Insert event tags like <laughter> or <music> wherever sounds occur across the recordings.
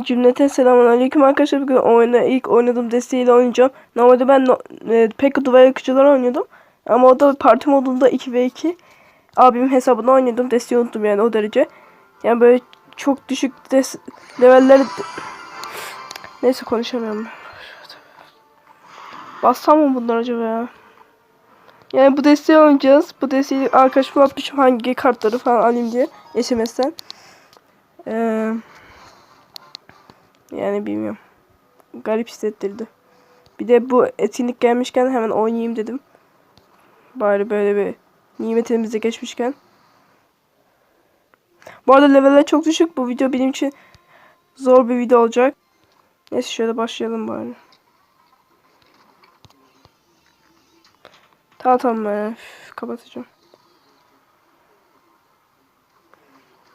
Cümleten selamun aleyküm arkadaşlar. Bugün oyuna ilk oynadığım desteğiyle oynayacağım. Normalde ben no, e, Pekka Duvar Yakıcılar oynuyordum. Ama o da parti modunda 2v2. Abimin hesabında oynadım. Desteği unuttum yani o derece. Yani böyle çok düşük des levelleri... Neyse konuşamıyorum. Bassam mı bunlar acaba ya? Yani bu desteği oynayacağız. Bu desteği arkadaşıma atmışım hangi kartları falan alayım diye. SMS'ten. Eee... Yani bilmiyorum. Garip hissettirdi. Bir de bu etkinlik gelmişken hemen oynayayım dedim. Bari böyle bir nimet elimize geçmişken. Bu arada leveller çok düşük. Bu video benim için zor bir video olacak. Neyse şöyle başlayalım bari. Tamam tamam ben kapatacağım.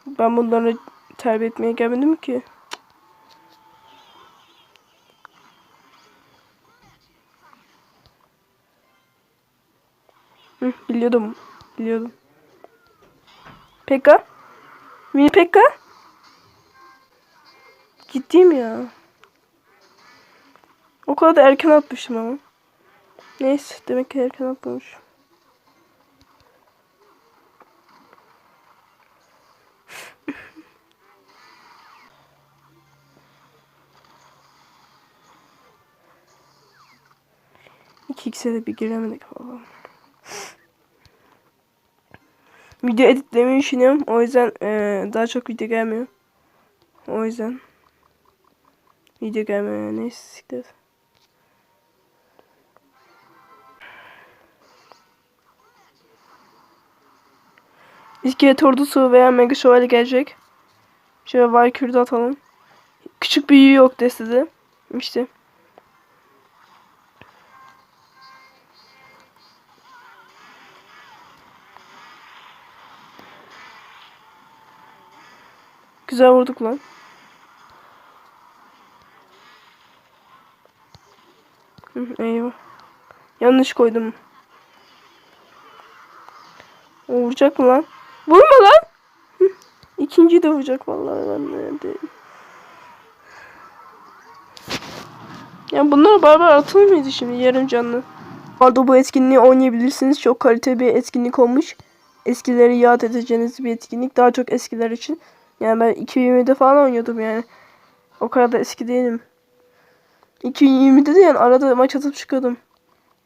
Ben bunları terbiye etmeye gelmedim ki. Hı, biliyordum. Biliyordum. Pekka? Mini Pekka? Ciddiyim ya. O kadar da erken atmışım ama. Neyse demek ki erken atmamış. <laughs> İki ikisi de bir giremedik falan. Video editlemeyi düşünüyorum. O yüzden eee, daha çok video gelmiyor. O yüzden video gelmiyor. Neyse siktir. İskelet ordusu veya Mega Şövalye gelecek. Şöyle Valkyrie'de atalım. Küçük büyüğü yok destede. İşte. Güzel vurduk lan. Hı, eyvah. Yanlış koydum. O vuracak mı lan? Vurma lan. Hı, İkinci de vuracak vallahi ben nerede? Ya bunlar barbar atılır mıydı şimdi yarım canlı? Arada bu etkinliği oynayabilirsiniz. Çok kaliteli bir etkinlik olmuş. Eskileri yad edeceğiniz bir etkinlik. Daha çok eskiler için. Yani ben 2020'de falan oynuyordum yani. O kadar da eski değilim. 2020'de de yani arada maç atıp çıkıyordum.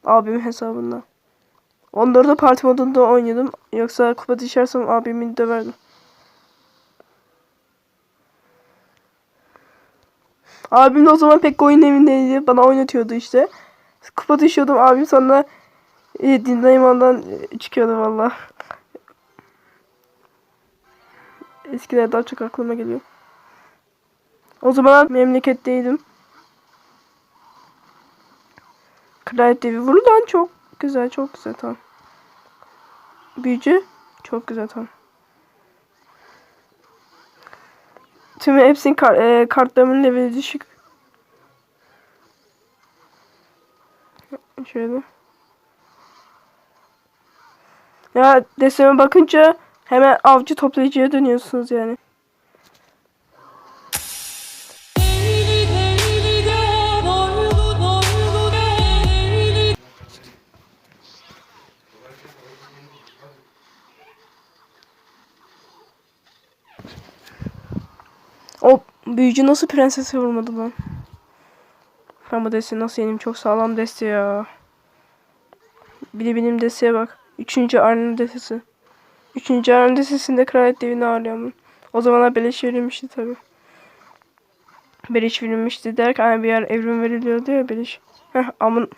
Abimin hesabında. 14'de parti modunda oynuyordum. Yoksa kupa düşersem abimi döverdim. Abim de o zaman pek oyun evindeydi. Bana oynatıyordu işte. Kupa düşüyordum abim sonra e, dinleyimandan e, çıkıyordu valla. Eskiler daha çok aklıma geliyor. O zaman memleketteydim. Kraliyet devi vur lan çok güzel çok güzel tamam. Büyücü çok güzel tamam. Tüm hepsinin kar e, kartlarımın leveli düşük. Şöyle. Ya deseme bakınca hemen avcı toplayıcıya dönüyorsunuz yani. O büyücü nasıl prensese vurmadı lan? Bu desteği nasıl yeneyim? Çok sağlam deste ya. Bir de benim desteğe bak. Üçüncü Arn'ın destesi. Üçüncü Arn'ın destesinde kraliyet devini ağırlıyorum. O zamanlar beleş verilmişti tabi. Beleş verilmişti derken hani bir yer evrim veriliyordu ya beleş. Heh amın.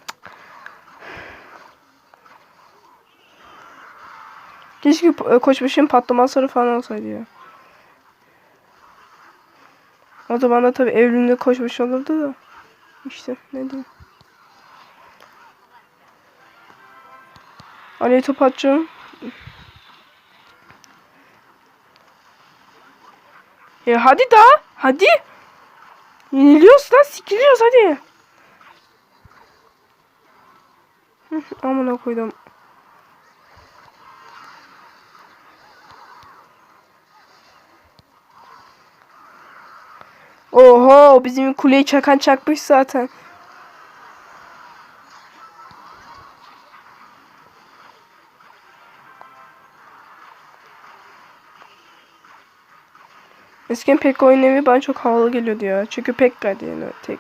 Keşke e, koçbaşının patlamasları falan olsaydı ya. O zaman da tabi evrimde koçbaşı olurdu da. İşte ne diyeyim. Ali'ye top Ya hadi daha. Hadi. Yeniliyoruz lan. Sikiliyoruz hadi. Amına koydum. Oho bizim kuleyi çakan çakmış zaten. Eskiden pek oyun evi bana çok havalı geliyordu ya. Çünkü pek kaydı yani tek.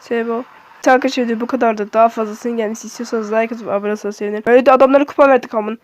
Sebebi o. Arkadaşlar bu kadar da daha fazlasının gelmesi istiyorsanız like atıp abone olursanız sevinirim. Öyle de adamlara kupa verdik amın.